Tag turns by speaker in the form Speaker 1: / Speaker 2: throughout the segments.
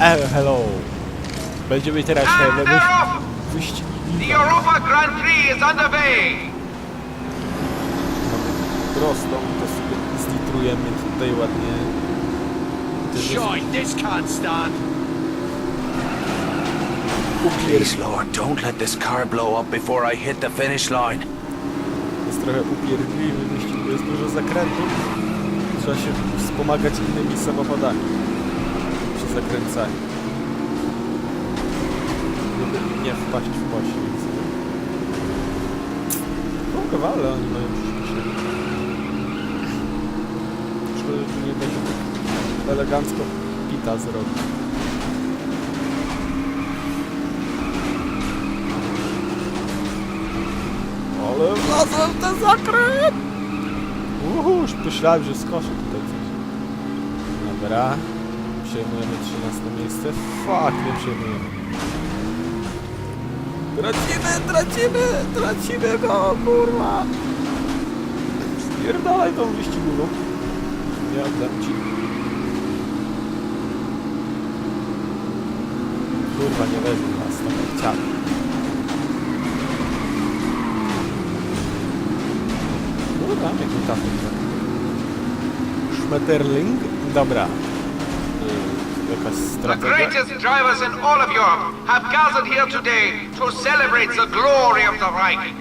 Speaker 1: e, e, hello. Będziemy teraz
Speaker 2: And
Speaker 1: e,
Speaker 2: they're
Speaker 1: wy-
Speaker 2: off!
Speaker 1: wyścigi.
Speaker 2: The Europa Grand Prix is underway!
Speaker 1: Prostą, to sobie zlitrujemy tutaj ładnie.
Speaker 3: Shite, this can't stand.
Speaker 4: Please, Lord, don't let this car blow up before I hit the finish line.
Speaker 1: jest trochę upierdliwy wyścig, bo jest dużo zakrętów. Trzeba się wspomagać innymi samochodami przy zakręcaniu. Żeby nie wpaść w poślizg. No kowale oni mają przyspieszenie. Szkoda, że nie da się tak elegancko pita zrobić. Ale wlazłem w ten zakręt! Uhu, myślałem, że skoszę tutaj coś. Dobra. Przejmujemy 13 miejsce. Fuck, nie przejmujemy. Tracimy, tracimy, tracimy go, kurwa! Spierdalaj tą wyścigową. Nie oddam ci. Kurwa, nie wezmę was, tak jak chciałem. Kurwa, jak mi tam Schmetterling? Dobra.
Speaker 2: The greatest drivers in all of Europe have gathered here today to celebrate the glory of the Reich.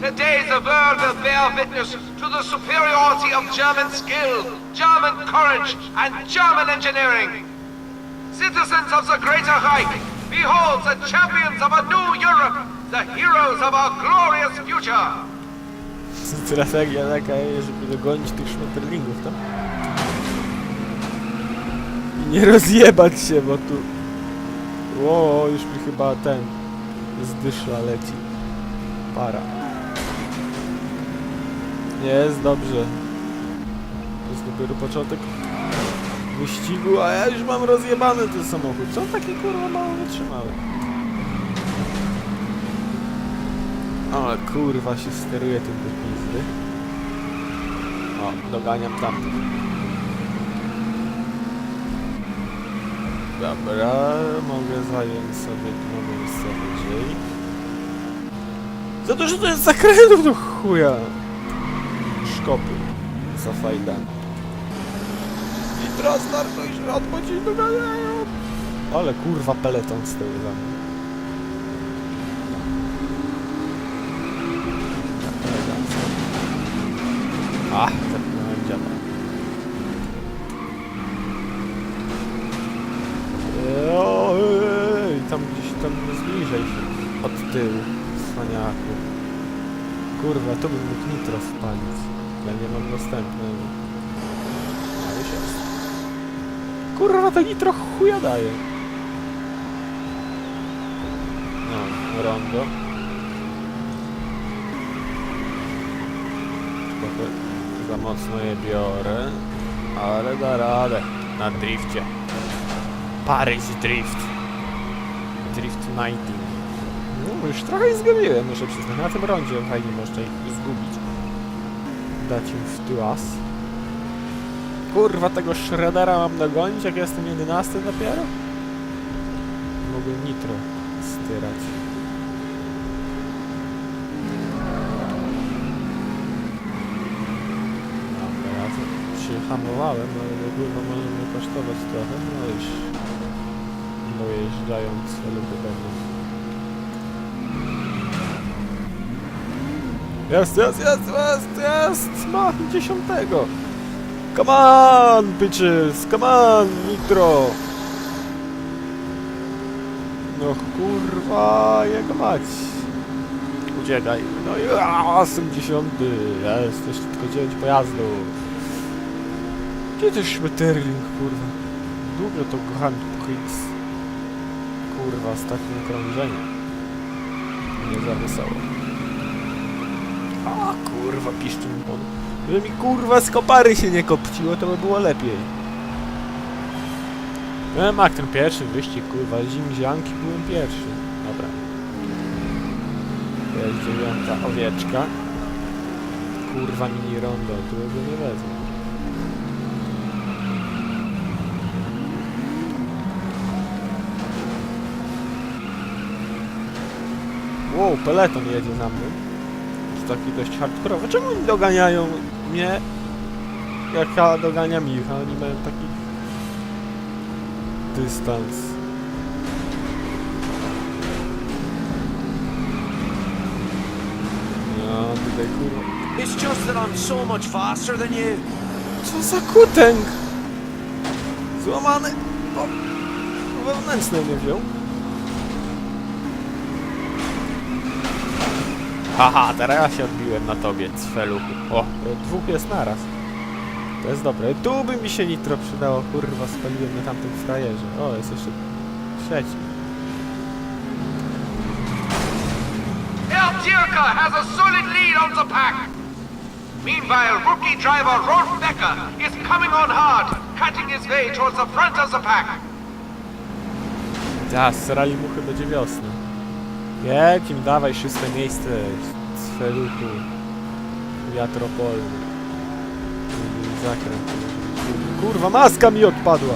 Speaker 2: Today the world will bear witness to the superiority of German skill, German courage, and German engineering. Citizens of the Greater Reich, behold the champions of a new Europe, the heroes of our glorious future.
Speaker 1: Strategia taka jest, żeby dogonić tych szmeterlingów, tak? Nie rozjebać się, bo tu... Ło, już mi chyba ten... Z dyszla leci. Para. Jest dobrze. To jest dopiero początek wyścigu, a ja już mam rozjebany ten samochód. Co on taki kurwa mało wytrzymały? Ale kurwa się steruje tym do pizdy. O, doganiam tamtych. Dobra, mogę zająć sobie dwa miejsca wyżej. Za dużo to jest zakrętów do chuja. Szkopy. Za fajda. I teraz narko i środko ci doganiają. Ale kurwa peleton z tyłu za mną. Elegancko. O, tam gdzieś tam zbliżaj się od tyłu, cwaniaku. Kurwa, tu bym mógł nitro wpalić. Ja nie mam dostępnego. Ale jest. Kurwa, to nitro chuja daje. No, rondo. Trochę za mocno je biorę, ale da radę na drifcie. Paris Drift. Drift 19. No, już trochę ich zgubiłem, muszę przyznać. Na tym rondzie fajnie można ich zgubić. Dać im w tyłas. Kurwa, tego Shreddera mam dogonić, jak jestem 11 dopiero? Mogę nitro styrać. Dobra, ja przyhamowałem, ale ogólnie może mnie kosztować trochę, no już dojeżdżając lubię pewnie. Jest, jest, jest, jest, jest! Mam dziesiątego! Come on, bitches! Come on, nitro! No kurwa, jego mać! Uciekaj! No i jestem dziesiąty! Jest, jeszcze tylko dziewięć pojazdów! Gdzie to Schmetterling, kurwa? Długo to kocham Hicks. Kurwa, ostatnie okrążenie. Nie za wesoło. A kurwa, piszczy mi pod... Gdyby mi kurwa z kopary się nie kopciło, to by było lepiej. No mak ten pierwszy wyścig, kurwa, zimzianki byłem pierwszy. Dobra. To jest dziewiąta owieczka. Kurwa mini rondo, tu go nie wezmę. Wow, peleton jedzie za mną. Jest taki dość hardkorowy. Czemu oni doganiają mnie? Jak ja doganiam ich, a oni mają taki dystans. No, tutaj kurwa.
Speaker 3: It's just that I'm so much faster than you.
Speaker 1: Co za kutęg! Złamany! O! Wewnętrzny mnie wziął. Haha, teraz ja się odbiłem na tobie, cfeluchu. O, dwóch jest naraz. To jest dobre. Tu by mi się nitro przydało, kurwa, spaliłem na tamtym frajerze. O, jest jeszcze trzeci.
Speaker 2: Has a solid lead on the pack. Meanwhile, rookie driver Rolf Becker is coming on hard, cutting his way towards the front of the pack.
Speaker 1: Ja, srali muchy będzie wiosna. Jakim dawaj szóste miejsce, cfeluchu. Wiatropolny. Zakręt. Kurwa, maska mi odpadła!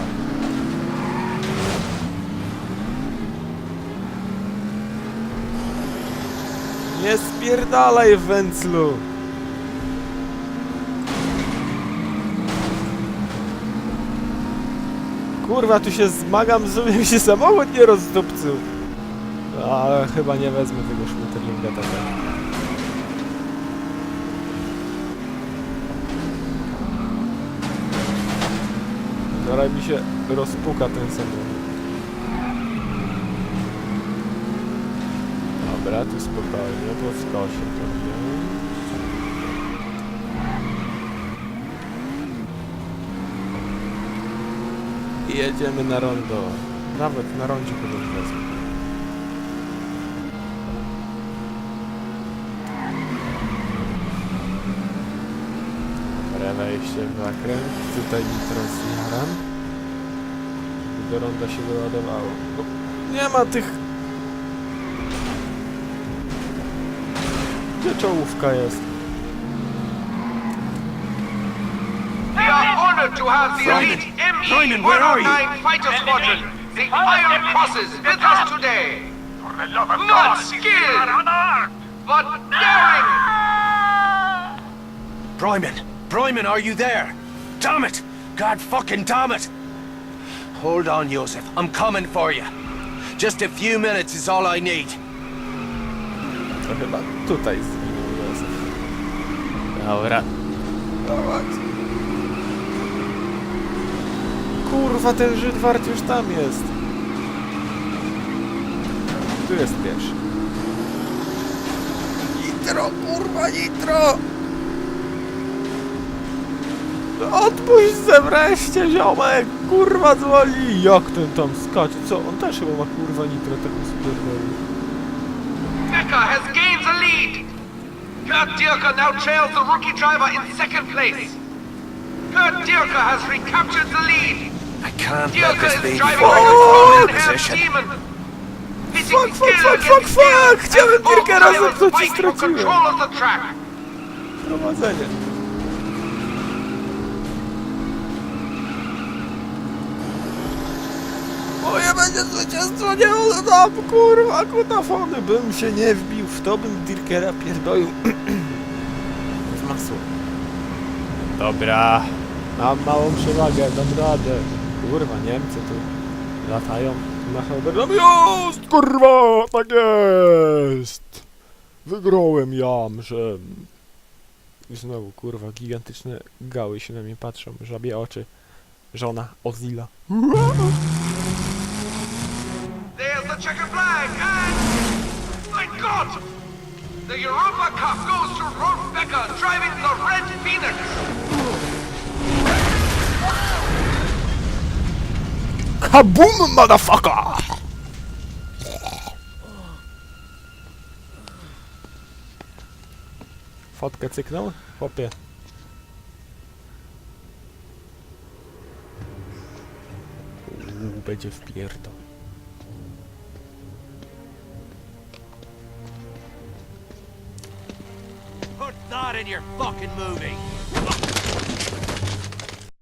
Speaker 1: Nie spierdalaj w węclu! Kurwa, tu się zmagam, żeby mi się samochód nie rozdupcył. Ale chyba nie wezmę tego szmeterlinga tak. Zaraz mi się rozpuka ten samochód. Dobra, tu spokojnie, po skosie to wziąłem. I jedziemy na rondo. Nawet na rondzie kogoś Dobre wejście w zakręt. Tutaj mi teraz jaram. Żeby Do ronda się wyładowało. No, nie ma tych... Gdzie czołówka jest?
Speaker 2: We are honored to have the elite
Speaker 3: Simon, where are you?
Speaker 2: ME-109 Fighter Squadron, the Iron Crosses, with us today. Not skilled, but daring.
Speaker 3: Bryman! Bryman, are you there? Damn it! God fucking damn it!
Speaker 4: Hold on, Joseph. I'm coming for you. Just a few minutes is all I need.
Speaker 1: To chyba tutaj zginął Józef. Dobra. Kurwa, ten Żydwart już tam jest. Tu jest pierwszy. Nitro, kurwa, nitro! Odpuść ze wreszcie, ziomek! Kurwa, dzwoni! Jak ten tam skacze? Co? On też chyba ma kurwa nitro, tak spierdolił.
Speaker 2: Becker has gained the lead. Kurt Dierker now trails the rookie driver in second place. Kurt Dierker has recaptured the lead.
Speaker 4: I can't let
Speaker 2: Dierker
Speaker 4: this
Speaker 2: is
Speaker 4: be
Speaker 2: driving like a
Speaker 4: for
Speaker 2: golden-haired
Speaker 4: position.
Speaker 2: demon.
Speaker 1: Fuck, fuck, fuck, fuck, fuck! Chciałem Dierkera zepsuć i straciłem.
Speaker 2: control of the track.
Speaker 1: Prowadzenie. Będzie zwycięstwo nie oddam, kurwa, kutafony. Bym się nie wbił w to, bym Dirkera pierdolił. Z masło. Dobra. Mam małą przewagę, dam radę. Kurwa, Niemcy tu latają na Helberem. Jest, kurwa, tak jest. Wygrałem jamżem. I znowu, kurwa, gigantyczne gały się na mnie patrzą, żabie oczy. Żona Ozila.
Speaker 2: The checker flag, and... My God! The Europa Cup goes to Becker, driving the Red Phoenix!
Speaker 1: Kaboom, motherfucker! Fotkę cyknął? Chłopie. Uuu, będzie wpierdol.
Speaker 3: That in your fucking movie!